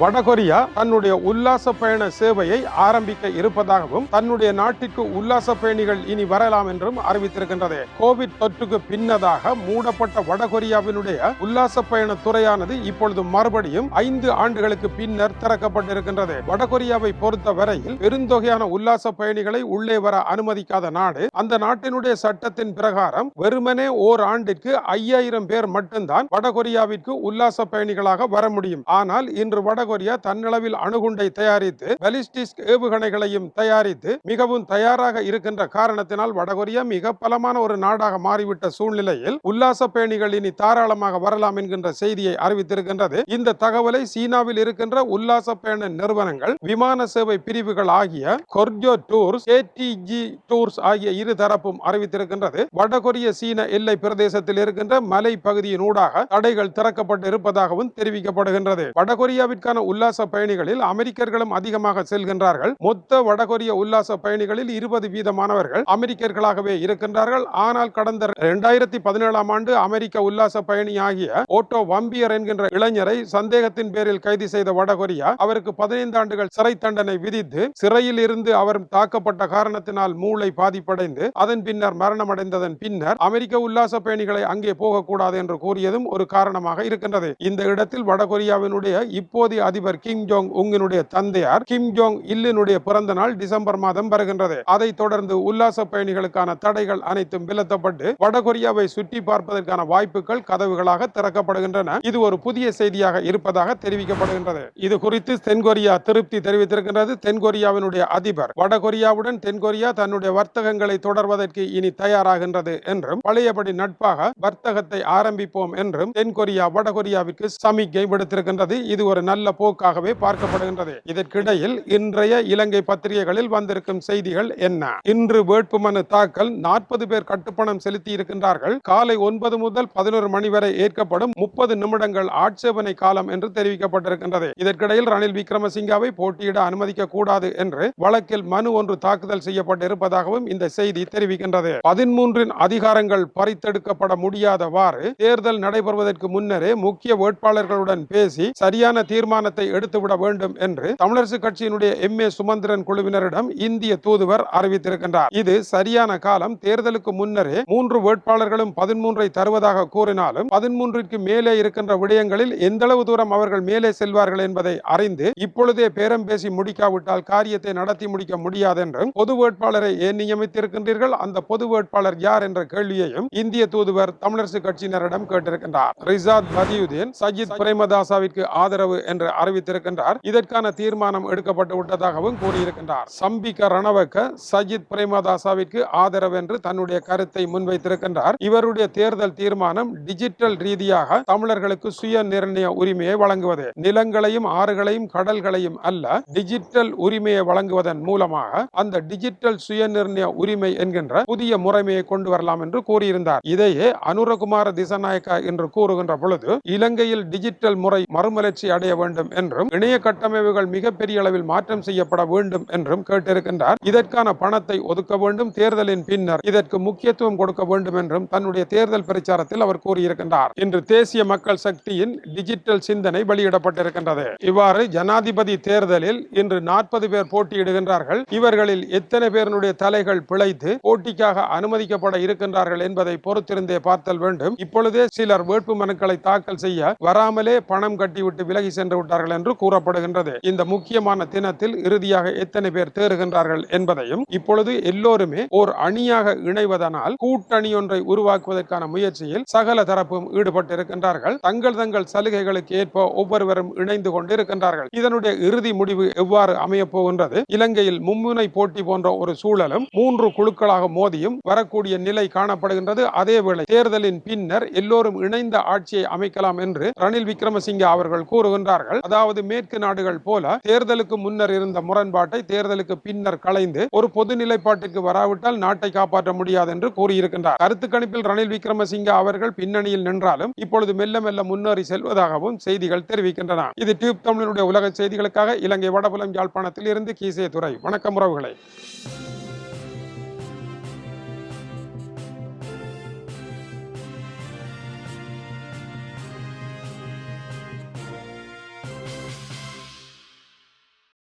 வடகொரியா தன்னுடைய உல்லாச பயண சேவையை ஆரம்பிக்க இருப்பதாகவும் தன்னுடைய நாட்டிற்கு உல்லாச பயணிகள் இனி வரலாம் என்றும் அறிவித்திருக்கின்றது. கோவிட் தொற்றுக்கு பின்னதாக மூடப்பட்ட வடகொரியாவினுடைய உல்லாச பயண துறையானது இப்பொழுது மறுபடியும் ஐந்து ஆண்டுகளுக்கு பின்னர் திறக்கப்பட்டிருக்கின்றது. வடகொரியாவை பொறுத்த வரையில் பெருந்தொகையான உல்லாச பயணிகளை உள்ளே வர அனுமதிக்காத நாடு அந்த நாட்டினுடைய சட்டத்தின் பிரகாரம் வெறுமனே ஓர் ஆண்டிற்கு ஐயாயிரம் பேர் மட்டும்தான் வடகொரியாவிற்கு உல்லாச பயணிகளாக வர முடியும். ஆனால் இன்று வடகொரியா தன்னளவில் அணுகுண்டை தயாரித்து பலிஸ்டிக் ஏவுகணைகளையும் தயாரித்து மிகவும் தயாராக இருக்கின்ற காரணத்தினால் வடகொரியா மிக பலமான ஒரு நாடாக மாறிவிட்ட சூழ்நிலையில் உல்லாச பேணிகள் இனி தாராளமாக வரலாம் என்கின்ற செய்தியை அறிவித்திருக்கின்றது. இந்த தகவலை சீனாவில் இருக்கின்ற உல்லாச பேண நிறுவனங்கள் விமான சேவை பிரிவுகள் ஆகிய கொர்ஜோ டூர்ஸ் கேடிஜி டூர்ஸ் ஆகிய இரு தரப்பும் அறிவித்திருக்கின்றது. வடகொரிய சீன எல்லை பிரதேசத்தில் இருக்கின்ற மலை பகுதியின் ஊடாக தடைகள் திறக்கப்பட்டு இருப்பதாகவும் தெரிவிக்கப்படுகின்றது. வடகொரியாவிற்கான உல்லாச பயணிகளில் அமெரிக்கர்களும் அதிகமாக செல்கின்றார்கள். மொத்த வடகொரிய உல்லாச பயணிகளில் இருபது வீதமானவர்கள் அமெரிக்கர்களாகவே இருக்கின்றார்கள். ஆனால் கடந்த இரண்டாயிரத்தி பதினேழாம் ஆண்டு அமெரிக்க உல்லாச பயணி ஓட்டோ வம்பியர் என்கின்ற இளைஞரை சந்தேகத்தின் பேரில் கைது செய்த வடகொரியா அவருக்கு பதினைந்து ஆண்டுகள் சிறை தண்டனை விதித்து சிறையில் இருந்து அவர் தாக்கப்பட்ட காரணத்தினால் மூளை பாதிப்படைந்து அதன் பின்னர் மரணமடைந்ததன் பின்னர் அமெரிக்க உல்லாச பயணிகளை அங்கே போகக்கூடாது என்று கூறியதும் ஒரு காரணமாக இருக்கின்றது. இந்த இடத்தில் வடகொரியாவினுடைய இப்போதைய அதிபர் கிம் ஜோங் உங்கினுடைய தந்தையார் கிம் ஜோங் இல்லினுடைய பிறந்த நாள் டிசம்பர் மாதம் வருகின்றது. அதைத் தொடர்ந்து உல்லாச பயணிகளுக்கான தடைகள் அனைத்தும் விலத்தப்பட்டு வடகொரியாவை சுற்றி பார்ப்பதற்கான வாய்ப்புகள் கதவுகளாக திறக்கப்படுகின்றன. இது ஒரு புதிய செய்தியாக இருப்பதாக தெரிவிக்கப்படுகின்றது. இது குறித்து தென்கொரியா திருப்தி தெரிவித்திருக்கின்றது. தென்கொரியாவினுடைய அதிபர் வடகொரியாவுடன் தென்கொரியா தன்னுடைய வர்த்தகங்களை தொடர்வதற்கு இனி தயாராகின்றது என்றும் பழையபடி நட்பாக வர்த்தகத்தை ஆரம்பிப்போம் என்றும் தென்கொரியா வடகொரியாவிற்கு சமிக்கை விடுத்திருக்கின்றது. இது ஒரு நல்ல போக்காகவே பார்க்கப்படுகின்றது. இதற்கிடையில் இன்றைய இலங்கை பத்திரிகைகளில் வந்திருக்கும் செய்திகள் என்ன? இன்று வேட்புமனு தாக்கல் நாற்பது பேர் கட்டுப்பணம் செலுத்தி இருக்கின்றார்கள் காலை ஒன்பது முதல் பதினோரு மணி வரை ஏற்கப்படும் முப்பது நிமிடங்கள் ஆட்சேபனை காலம் என்று தெரிவிக்கப்பட்டிருக்கின்றது. இதற்கிடையில் ரணில் விக்ரமசிங்காவை போட்டியிட அனுமதிக்க கூடாது என்று வழக்கில் மனு ஒன்று தாக்குதல் செய்யப்பட்டிருப்பதாகவும் இந்த செய்தி தெரிவிக்கின்றது. பதிமூன்றின் அதிகாரங்கள் பறித்தெடுக்கப்பட முடியாதவாறு தேர்தல் நடைபெறுவதற்கு முன்னரே முக்கிய வேட்பாளர்களுடன் பேசி சரியான தீர்மானத்தை எடுத்துவிட வேண்டும் என்று தமிழரசு கட்சியினுடைய எம் ஏ சுமந்திரன் குழுவினரிடம் இந்திய தூதுவர் அறிவித்திருக்கின்றார். இது சரியான காலம். தேர்தலுக்கு முன்னரே மூன்று வேட்பாளர்களும் பதிமூன்றை தருவதாக கூறினாலும் பதிமூன்றிற்கு மேலே இருக்கின்ற விடயங்களில் எந்தளவு தூரம் அவர்கள் மேலே செல்வார்கள் என்பதை அறிந்து இப்பொழுதே பேரம் பேசி முடிக்காவிட்டால் காரியத்தை நடத்தி முடிக்க முடியாது என்றும் பொது வேட்பாளரை ஏன் நியமித்திருக்கின்றீர்கள்? அந்த பொது வேட்பாளர் யார் என்ற கேள்வியையும் இந்திய தூதுவர் தமிழரசு கட்சியினரிடம் கேட்டிருக்கின்றார். ரிசாத் பதியுதீன் சஜித் பிரேமதாசாவிற்கு ஆதரவு என்ற அறிவித்திருக்கின்றார். இதற்கான தீர்மானம் எடுக்கப்பட்டு விட்டதாகவும் கூறியிருக்கின்றார். சம்பிக்க ரணவக்க சஜித் பிரேமதாசாவிற்கு ஆதரவு என்று தன்னுடைய கருத்தை முன்வைத்திருக்கின்றார். இவருடைய தேர்தல் தீர்மானம் டிஜிட்டல் ரீதியாக தமிழர்களுக்கு சுய நிர்ணய உரிமையை வழங்குவது. நிலங்களையும் ஆறுகளையும் கடல்களையும் அல்ல டிஜிட்டல் உரிமையை வழங்குவதன் மூலமாக அந்த டிஜிட்டல் சுய நிர்ணய உரிமை என்கின்ற புதிய முறைமையை கொண்டு வரலாம் என்று கூறியிருந்தார். இதையே அனுரகுமார திசநாயக்கா என்று கூறுகின்ற பொழுது இலங்கையில் டிஜிட்டல் முறை மறுமலர்ச்சி அடைய வேண்டும் என்றும் இணைய கட்டமைப்புகள் மிகப்பெரிய அளவில் மாற்றம் செய்யப்பட வேண்டும் என்றும் கேட்டிருக்கின்றார். இதற்கான பணத்தை ஒதுக்க வேண்டும். தேர்தலின் பின்னர் இதற்கு முக்கியத்துவம் கொடுக்க வேண்டும் என்றும் தன்னுடைய தேர்தல் பிரச்சாரத்தில் அவர் கூறியிருக்கின்றார். இன்று தேசிய மக்கள் சக்தியின் டிஜிட்டல் சிந்தனை வெளியிடப்பட்டிருக்கின்றது. இவ்வாறு ஜனாதிபதி தேர்தலில் இன்று நாற்பது பேர் போட்டியிடுகின்றார்கள். இவர்களில் எத்தனை பேருடைய தலைகள் பிழைத்து போட்டிக்காக அனுமதிக்கப்பட இருக்கின்றார்கள் என்பதை பொறுத்திருந்தே பார்த்தல் வேண்டும். இப்பொழுதே சிலர் வேட்பு மனுக்களை தாக்கல் செய்ய வராமலே பணம் கட்டிவிட்டு விலகி சென்று செய்யப்பட்டார்கள் என்று கூறப்படுகின்றது. இந்த முக்கியமான தினத்தில் இறுதியாக எத்தனை பேர் தேறுகின்றார்கள் என்பதையும் இப்பொழுது எல்லோருமே ஓர் அணியாக இணைவதனால் கூட்டணி ஒன்றை உருவாக்குவதற்கான முயற்சியில் சகல தரப்பும் ஈடுபட்டிருக்கின்றார்கள். தங்கள் தங்கள் சலுகைகளுக்கு ஏற்ப ஒவ்வொருவரும் இணைந்து கொண்டிருக்கின்றார்கள். இதனுடைய இறுதி முடிவு எவ்வாறு அமையப் போகின்றது? இலங்கையில் மும்முனை போட்டி போன்ற ஒரு சூழலும் மூன்று குழுக்களாக மோதியும் வரக்கூடிய நிலை காணப்படுகின்றது. அதேவேளை தேர்தலின் பின்னர் எல்லோரும் இணைந்த ஆட்சியை அமைக்கலாம் என்று ரணில் விக்ரமசிங்க அவர்கள் கூறுகின்றார்கள். அதாவது மேற்கு நாடுகள் போல தேர்தலுக்கு முன்னர் இருந்த முரண்பாட்டை தேர்தலுக்கு பின்னர் கலைந்து ஒரு பொது நிலைப்பாட்டுக்கு வராவிட்டால் நாட்டை காப்பாற்ற முடியாது என்று கூறியிருக்கின்றார். கருத்து கணிப்பில் ரணில் விக்ரமசிங்க அவர்கள் பின்னணியில் நின்றாலும் இப்பொழுது மெல்ல மெல்ல முன்னேறி செல்வதாகவும் செய்திகள் தெரிவிக்கின்றன. இது டியூப் தமிழனுடைய உலக செய்திகளுக்காக இலங்கை வடபுலம் யாழ்ப்பாணத்தில் இருந்து கீசே துறை வணக்கம் உறவுகளை.